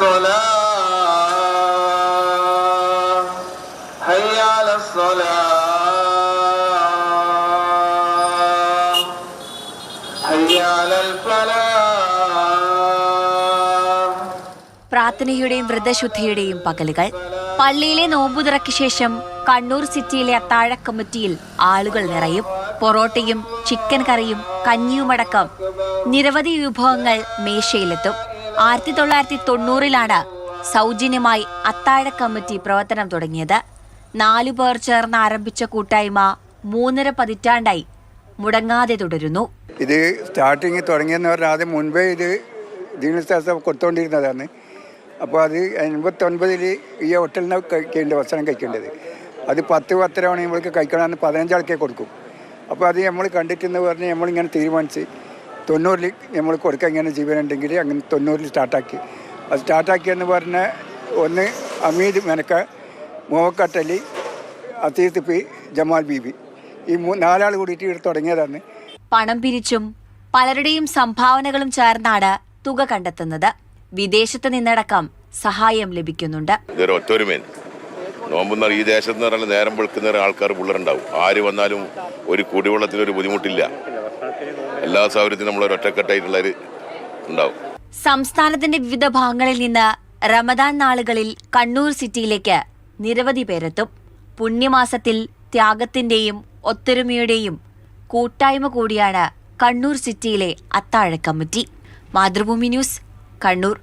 الصلاة حي على الصلاة حي على الفلاح പ്രാർത്ഥനയുടെയും വ്രതശുദ്ധിയുടെയും പകലുകൾ പള്ളിയിലെ നോമ്പുതുറയ്ക്ക് ശേഷം കണ്ണൂർ സിറ്റിയിലെ അത്താഴ കമ്മിറ്റിയിൽ ആളുകൾ നിറയും പൊറോട്ടയും ചിക്കൻ കറിയും കഞ്ഞിയുമടക്കം നിരവധി വിഭവങ്ങൾ മേശയിലെത്തും ആയിരത്തി തൊള്ളായിരത്തി തൊണ്ണൂറിലാണ് സൗജന്യമായി അത്താഴ കമ്മിറ്റി പ്രവർത്തനം തുടങ്ങിയത്. നാലു പേർ ചേർന്ന് ആരംഭിച്ച കൂട്ടായ്മ മൂന്നര പതിറ്റാണ്ടായി. മുടങ്ങാതെ തുടരുന്നു. ഇത് സ്റ്റാർട്ടിങ് തുടങ്ങിയെന്ന് പറഞ്ഞാൽ ആദ്യം മുൻപേ ഇത് ദീനശാസ്ത്രം കൊടുത്തുകൊണ്ടിരുന്നതാണ് അപ്പോൾ അത് എൺപത്തൊൻപതിൽ ഈ ഹോട്ടലിന് കഴിക്കേണ്ട ഭക്ഷണം കഴിക്കേണ്ടത്. അത് പത്ത് പത്തര മണിക്ക് കഴിക്കണമെന്ന് പതിനഞ്ചാൾക്കേ കൊടുക്കും. അപ്പോൾ അത് നമ്മൾ കണ്ടിട്ടെന്ന് പറഞ്ഞ് നമ്മളിങ്ങനെ തീരുമാനിച്ച് തൊണ്ണൂറിൽ നമ്മൾ കൊടുക്കാൻ ഇങ്ങനെ ജീവനുണ്ടെങ്കിൽ അങ്ങനെ തൊണ്ണൂറിൽ സ്റ്റാർട്ടാക്കി. അത് സ്റ്റാർട്ടാക്കിയെന്ന് പറഞ്ഞാൽ ഒന്ന് അമീദ് മെനക്ക മോഹക്കട്ടലി അതീത് പി ജമാൽ ബീബി. ഈ മൂ നാലാൾ കൂടിയിട്ട് ഇവിടെ തുടങ്ങിയതാണ്. പണം പിരിച്ചും പലരുടെയും സംഭാവനകളും ചേർന്നാണ് തുക കണ്ടെത്തുന്നത്. വിദേശത്ത് നിന്നടക്കം സഹായം ലഭിക്കുന്നുണ്ട്. ഇതൊരു ഒത്തൊരുമേൻ നോമ്പുന്ന ഈ ദേശത്ത് നിന്ന് പറഞ്ഞാൽ നേരം വെളുക്കുന്ന ആൾക്കാർ പിള്ളേരുണ്ടാവും. ആര് വന്നാലും ഒരു കുടിവെള്ളത്തിന് ഒരു ബുദ്ധിമുട്ടില്ല. എല്ലാ സൗകര്യത്തിനും നമ്മൾ ഒറ്റക്കെട്ടായിട്ടുള്ളവർ ഉണ്ടാവും. സംസ്ഥാനത്തിന്റെ വിവിധ ഭാഗങ്ങളിൽ നിന്ന് റമദാൻ നാളുകളിൽ കണ്ണൂർ സിറ്റിയിലേക്ക് നിരവധി പേരെത്തും. പുണ്യമാസത്തിൽ ത്യാഗത്തിന്റെയും ഒത്തൊരുമയുടെയും കൂട്ടായ്മ കൂടിയാണ് കണ്ണൂർ സിറ്റിയിലെ അത്താഴ കമ്മിറ്റി മാതൃഭൂമി ന്യൂസ് കണ്ണൂർ.